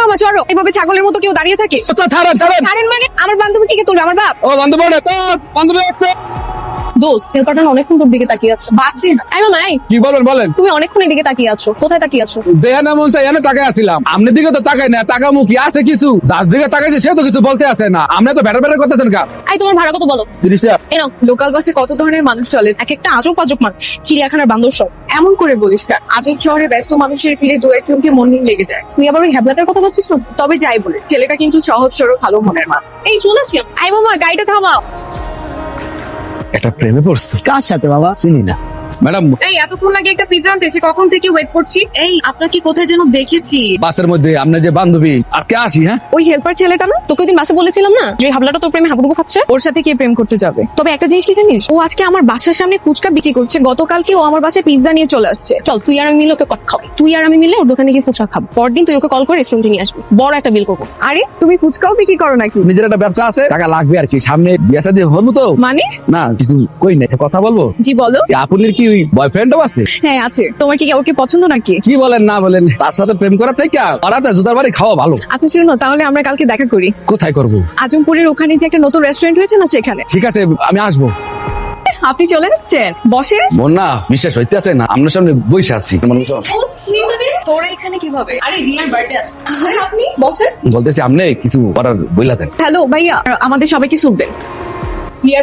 মামা চলো এভাবে ছাগলের মতো কেউ দাঁড়িয়ে থাকে? আচ্ছা ছাড়েন ছাড়েন। মানে? আমার বান্ধবী কে তুলবে? আমার বাপ? ও বান্ধব বান্ধবী। আছে। দোস্ত হেল্পারটা অনেকক্ষণ তোর দিকে তাকিয়ে আছে। বাদ দিন আই মামা এই, কি বলেন বলেন। তুমি অনেকক্ষণ এদিকে তাকিয়ে আছো। কোথায় তাকিয়ে আছো? যেখানে মন চাই এনে তাকাই আসিলাম। আপনার দিকে তো তাকাই না টাকা মুখি আছে কিছু। যার দিকে তাকাইছে সে তো কিছু বলতে আসে না। আমরা তো বেটার বেটার করতেছেন কা আই তোমার ভাড়া কত বলো? তিরিশ টাকা এই নাও লোকাল বাসে কত ধরনের মানুষ চলে? এক একটা আজব আজব মানুষ। চিড়িয়াখানার বান্দর সব। এমন করে বলিস না আজব শহরে ব্যস্ত মানুষের ভিড়ে দু একজনকে মন লেগে যায়। তুই আবার ওই হ্যাবলাটার কথা বলছিস না? তবে যাই বলে ছেলেটা কিন্তু সহজ সরল ভালো মনের মা এই চলে আসলাম আই মামা গাড়িটা থামাও। একটা প্রেমে পড়ছি। কার সাথে বাবা? চিনি না। ম্যাডাম এই এতক্ষণ লাগে একটা পিজ্জা আনতে এসে কখন থেকে ওয়েট করছি? এই আপনাকে কোথায় যেন দেখেছি। বাসের মধ্যে আপনার যে বান্ধবী আজকে আসি হ্যাঁ? ওই হেল্পার ছেলেটা না তোকে দিন বাসে বলেছিলাম না যে হাবলাটা তোর প্রেমে হাবুডুবু খাচ্ছে ওর সাথে কে প্রেম করতে যাবে। তবে একটা জিনিস কি জানিস? ও আজকে আমার বাসার সামনে ফুচকা বিক্রি করছে গতকালকে ও আমার বাসায় পিজ্জা নিয়ে চলে আসছে। চল তুই আর আমি মিলে ওকে কথা খাওয়াই। তুই আর আমি মিলে ওর দোকানে গিয়ে ফুচকা খাব। পরদিন তুই ওকে কল করে রেস্টুরেন্টে নিয়ে আসবি। বড় একটা বিল করব। আরে তুমি ফুচকাও বিক্রি করো নাকি? নিজের একটা ব্যবসা আছে টাকা লাগবে আর কি। সামনে বিয়ে শাদী হব তো? মানে? না কিছু কই না একটা কথা বলব? জি বলো। আপুলির কি বয়ফ্রেন্ডও আছে? হ্যাঁ আছে। তোমার কি ওকে পছন্দ নাকি? কি বলেন না বলেন তার সাথে প্রেম করা থেকে পাড়াতে জুতার বাড়ি খাওয়া ভালো। আচ্ছা শুনো তাহলে আমরা কালকে দেখা করি। কোথায় করব? আজমপুরের ওখানে যে একটা নতুন রেস্টুরেন্ট হয়েছে না সেখানে? ঠিক আছে আমি আসব। আপনি চলে আসছেন বসে? বোন না বিশ্বাস হইতেছে না আপনার সামনে বসে আছি। করছ, তোরা এখানে কীভাবে? আরে রিয়ার বার্থডে আছে। আপনি? বসেন। বলতেছি আপনি কিছু করার বইলা দেন। হ্যালো ভাইয়া আমাদের সবাইকে স্যুপ দেন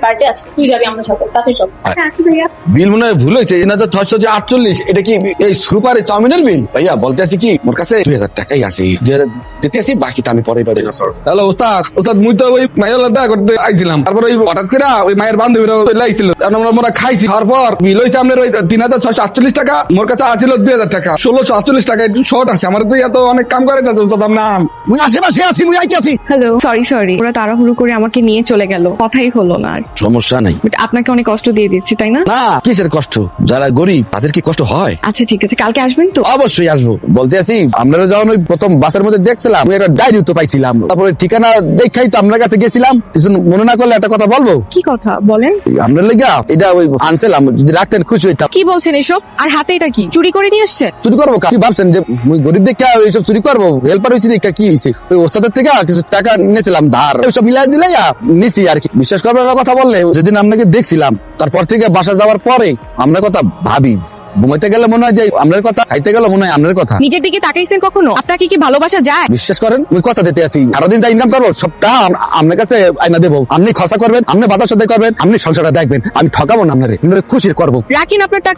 বার্থডে তুই যাবি আমাদের সাথে তাতে চল। আচ্ছা আসি ভাইয়া। বিল মনে হয় ভুল হয়েছে ছয়শো যে আটচল্লিশ এটা কি এই সুপার চাউমিনের বিল? ভাইয়া বলতে আছি কি মোর কাছে দুই হাজার টাকাই আছে। দুই হাজার দিতে আছি বাকিটা আমি পরে পাবো। হ্যালো ওস্তাদ ওস্তাদ মুই তো ওই মায়ের দেখা করতে আইছিলাম। তারপর ওই হঠাৎ করে ওই মায়ের বান্ধবীরা লাইছিল আমরা মোরা খাইছি খাওয়ার পর বিল হয়েছে আপনার ওই তিন হাজার ছয়শো আটচল্লিশ টাকা মোর কাছে আসছিল দুই হাজার টাকা। ষোলোশো আটচল্লিশ টাকা একটু শর্ট আছে। আমার তো এত অনেক কাম করে যাচ্ছে ওস্তাদ নাম। মুই আশেপাশে আছি মুই আইতে আছি হ্যালো সরি সরি ওরা তাড়াহুড়ো করে আমাকে নিয়ে চলে গেল কথাই হলো না। সমস্যা নাই। But আপনাকে অনেক কষ্ট দিয়ে দিচ্ছি তাই না? না কিসের কষ্ট? যারা গরিব তাদের কি কষ্ট হয়? আচ্ছা ঠিক আছে কালকে আসবেন তো? অবশ্যই আসব। বলতে আছি আমরা যখন ওই প্রথম বাসের মধ্যে দেখছিলাম ওই একটা ডায়েরি তো পাইছিলাম। তারপরে ঠিকানা দেখাই তো আপনার কাছে গেছিলাম। কিছু মনে না করলে একটা কথা বলব? কি কথা? বলেন। লেগা এটা ওই আনছিলাম যদি রাখতেন খুশি হইতাম। কি বলছেন এসব? আর হাতে এটা কি? চুরি করে নিয়ে আসছেন চুরি করব কা- ভাবছেন যে মুই গরিব দেখে এইসব চুরি করব? হেল্পার হয়েছি দেখা কি হয়েছে ওই ওস্তাদের থেকে কিছু টাকা নিয়েছিলাম ধার। ওইসব মিলাই দিলে নিছি আর কি। বিশ্বাস করবার কথা বললে যেদিন আপনাকে দেখছিলাম তারপর থেকে বাসা যাওয়ার পরে আমরা কথা ভাবি। ঘুমাইতে গেলে মনে হয় যে আপনার কথা খাইতে গেলে মনে হয় কথা। নিজের দিকে তাকাইছেন কখনো? আপনাকে কি ভালোবাসা যায়? বিশ্বাস করেন কথা দিতে আসি। সারাদিন দিন যা ইনকাম করব সবটা আপনার কাছে আইনা দেবো। আপনি খসা করবেন আপনি বাতাস করবেন আপনি সংসারটা দেখবেন। আমি ঠকাবো না আপনারে খুশি করব। রাখেন আপনার টাকা